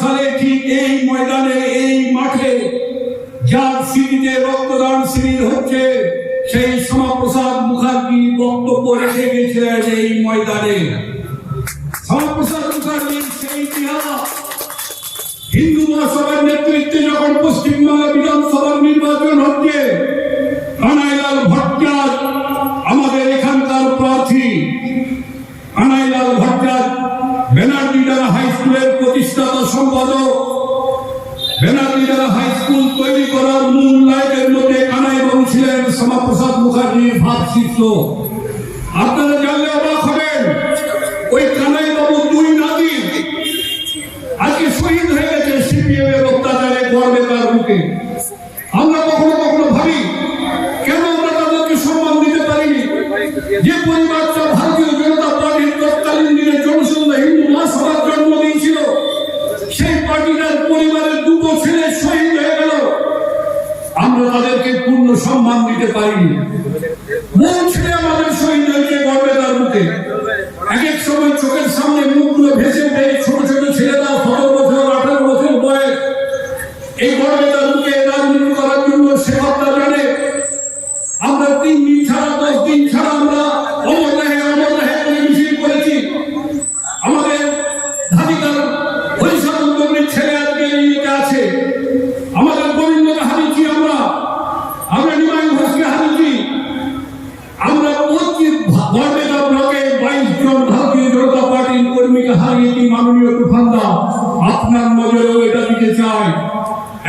সালে ঠিক এই ময়দানে, এই মাঠে যার সেই ময়দানে। শ্যামাপ্রসাদ মুখার্জির হিন্দু মহাসভার নেতৃত্বে যখন পশ্চিমবাংলা বিধানসভার শ্যামাপ্রসাদ মুখার্জির ভাব শিষ্য আপনারা জানলে অবাক হবেন, ওই কানাই বাবু দুই নাতি আজকে শহীদ হয়ে গেছে সিপিএম এর অত্যাচারে গর্বে তার মুখে তাদেরকে পূর্ণ সম্মান দিতে পারিনি। মন ছেলে আমাদের হয়েছে গর্বে তার মুখে। এক এক সময় চোখের সামনে মুখগুলো ভেসে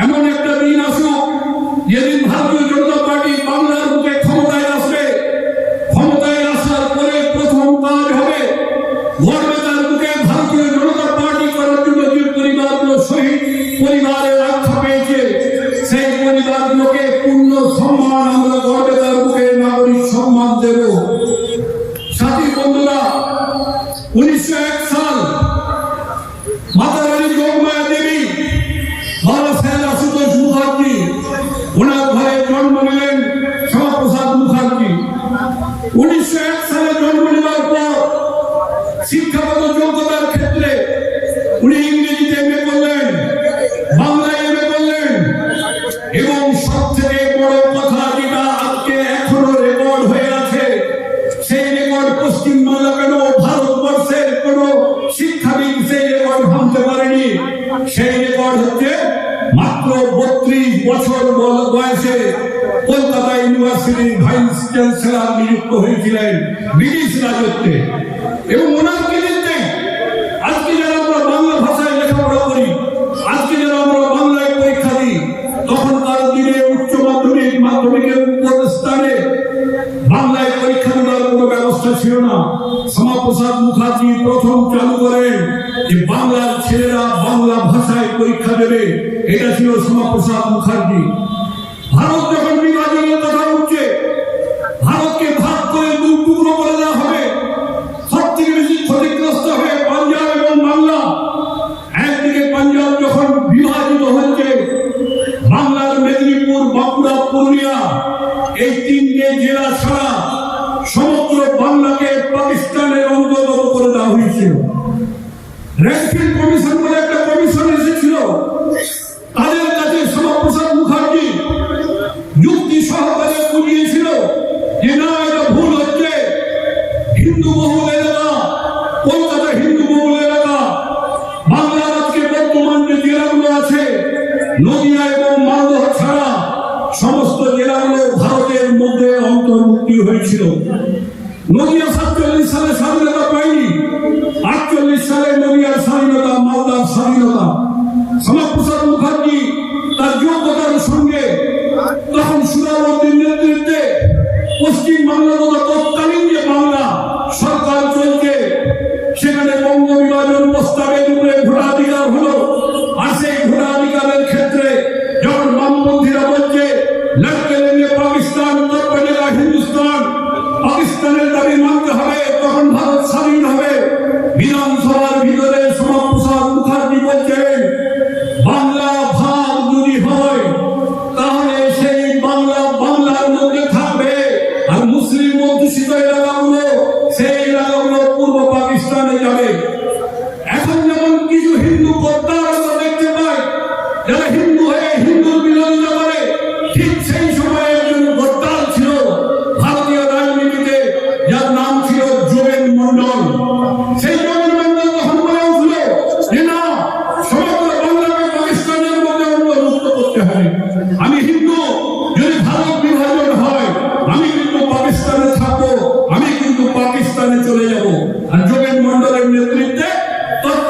এমন একটা দিন আসুক, যেদিন ভারতীয় জনতা পার্টি বাংলার বুকে ক্ষমতায় আসবে। ক্ষমতায় আসার পরে প্রথম কাজ হবে। জনতা পার্টি করার জন্য যে পরিবারগুলো সেই পূর্ণ সম্মান বুকে নাগরিক সম্মান উনিশশো উনিশশো ইউনিভার্সিটির ভাইস চ্যান্সেলর নিযুক্ত হয়েছিলেন ব্রিটিশ রাজত্বে। এবং ওনার কৃতিত্বে আজকে যারা আমরা বাংলা ভাষায় লেখাপড়া করি, আজকে যারা আমরা বাংলায় পরীক্ষা দিই তখনকার দিনে উচ্চ মাধ্যমিক মাধ্যমিকের স্থানে বাংলায় পরীক্ষা দেওয়ার কোনো ব্যবস্থা ছিল না। শ্যামাপ্রসাদ মুখার্জি প্রথম চালু করেন যে বাংলার ছেলেরা বাংলা ভাষায় পরীক্ষা দেবে। এটা ছিল শ্যামাপ্রসাদ মুখার্জি। ভারত যখন রেডফিল্ড কমিশন বলে একটা কমিশন এসেছিল। তাদের মুখার্জি যুক্তি সহকারে বুঝিয়েছিল যে না, এটা ভুল হিন্দু বহুল এলাকা, কলকাতা হিন্দু বহুল এলাকা, বাংলার আজকে বর্তমান যে জেলাগুলো আছে, নদিয়া মালদহ ছাড়া সমস্ত জেলাগুলো ভারতের মধ্যে অন্তর্ভুক্তি হয়েছিল। নদিয়া সাতচল্লিশ স্বাধীনতা পায়নি আটচল্লিশ সালে নদিয়ার স্বাধীনতা, মালদার স্বাধীনতা। শ্যামাপ্রসাদ মুখার্জি তার যোগ্যতার সঙ্গে তখন সুরাবর্তীর নেতৃত্বে পশ্চিম বাংলা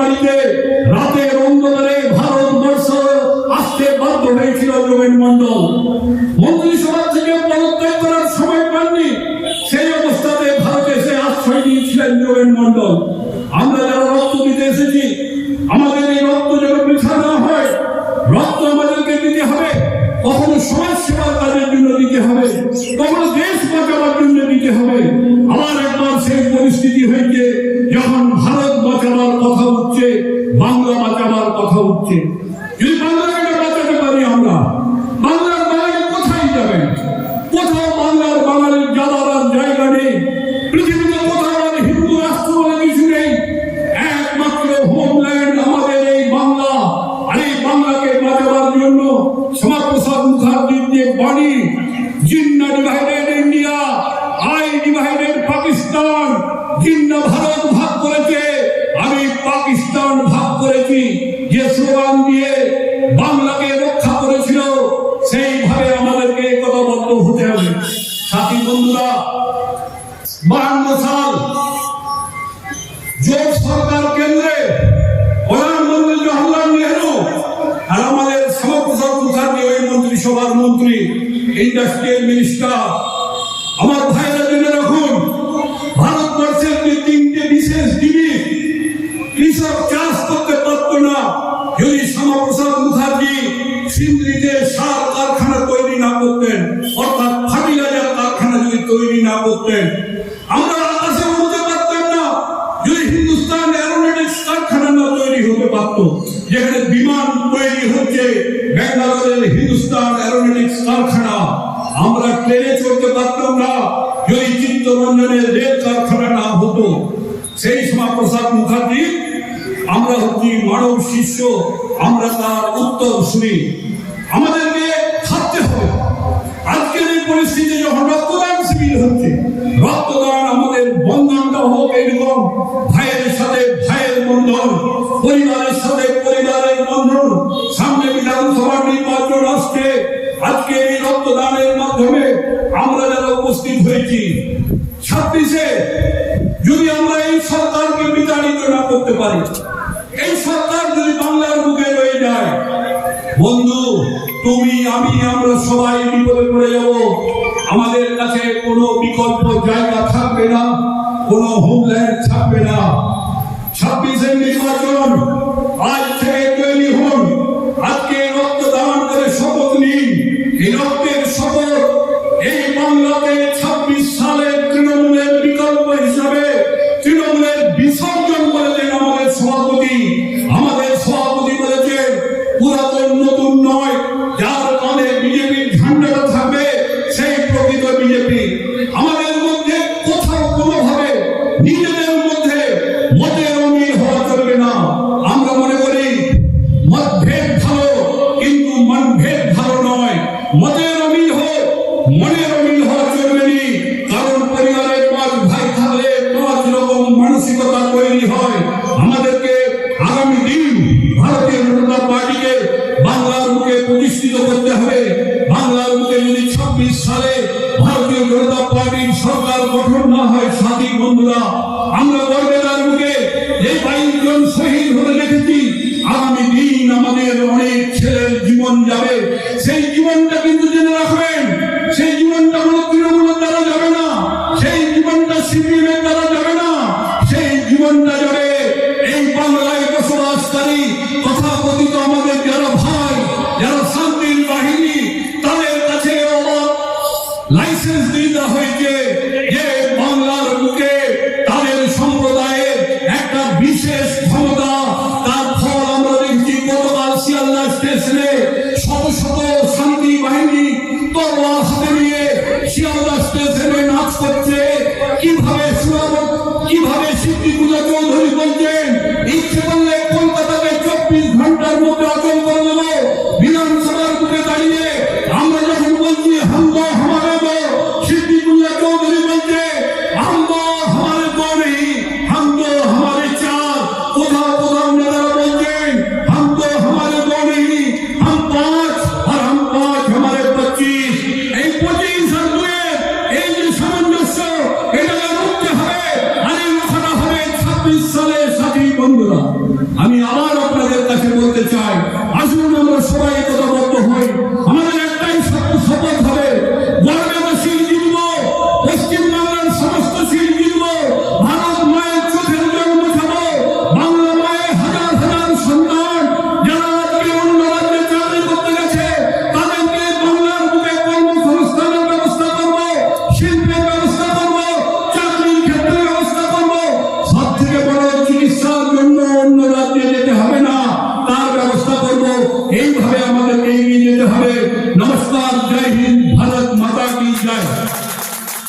বাড়িতে রাতের অন্ধকারে ভারতবর্ষ আসতে বাধ্য হয়েছিল যোগেন মন্ডল মন্ত্রিসভা থেকে পদত্যাগ করার সময় পাননি। সেই অবস্থাতে ভারতে এসে আশ্রয় নিয়েছিলেন যোগেন মন্ডল আমরা যারা রক্ত দিতে এসেছি, আমাদের voltem মন্ত্রিসভার মন্ত্রী ইন্ডাস্ট্রিয়াল মিনিস্টার আমার ভাইরা জেনে রাখুন, ভারতবর্ষের যে তিনটে বিশেষ জিনিস, কৃষক চাষ করতে পারতো না। যদি শ্যামাপ্রসাদ মুখার্জি সিন্দ্রিতে সার কারখানা তৈরি না করতেন, অর্থাৎ ফার্টিলাইজার কারখানা যদি তৈরি না করতেন, আমরা পারত যেখানে বিমান তৈরি হচ্ছে ব্যাঙ্গালোরের হিন্দুস্তান এরোনটিক্স কারখানা। আমরা ট্রেনে চলতে পারতাম না, যদি চিত্তরঞ্জনের রেল কারখানা না হতো। সেই সময় প্রসাদ মুখার্জি, আমরা হচ্ছি মানব শিষ্য, আমরা তার উত্তর শুনি। আমাদেরকে থাকতে হবে। আজকের এই পরিস্থিতি যখন রক্তদান শিবির হচ্ছে, রক্তদান আমাদের বন্ধনটা হোক এরকম ভাইয়ের সাথে বন্ধন, পরিবারের সাথে পরিবারের বন্ধন, সামনে বিধানসভা নির্বাচন আসছে? আজকে এই রক্তদানের মাধ্যমে আমরা যারা উপস্থিত হয়েছি, ছাব্বিশে যদি আমরা এই সরকারকে বিতাড়িত না করতে পারি, এই সরকার যদি বাংলার বুকে রয়ে যায়, বন্ধু, তুমি, আমি, আমরা সবাই বিপদে পড়ে যাব। আমাদের কাছে কোনো বিকল্প জায়গা থাকবে না, কোনো হোমল্যান্ড ছাব্বিশের নির্বাচন আজ থেকে মানসিকতা তৈরি হয়। আমাদেরকে আগামী দিন ভারতীয় জনতা পার্টিকে বাংলার মুখে প্রতিষ্ঠিত করতে হবে। বাংলার মুখে যদি ছাব্বিশ সালে ভারতীয় জনতা পার্টির সরকার গঠন না হয় সাথী বন্ধুরা, আমরা বর্গেদার মুখে এই বাইশজন শহীদ হতে দেখেছি। আগামী দিন আমাদের অনেক ছেলের জীবন যাবে। সেই জীবনটা কিন্তু জেনে রাখবে।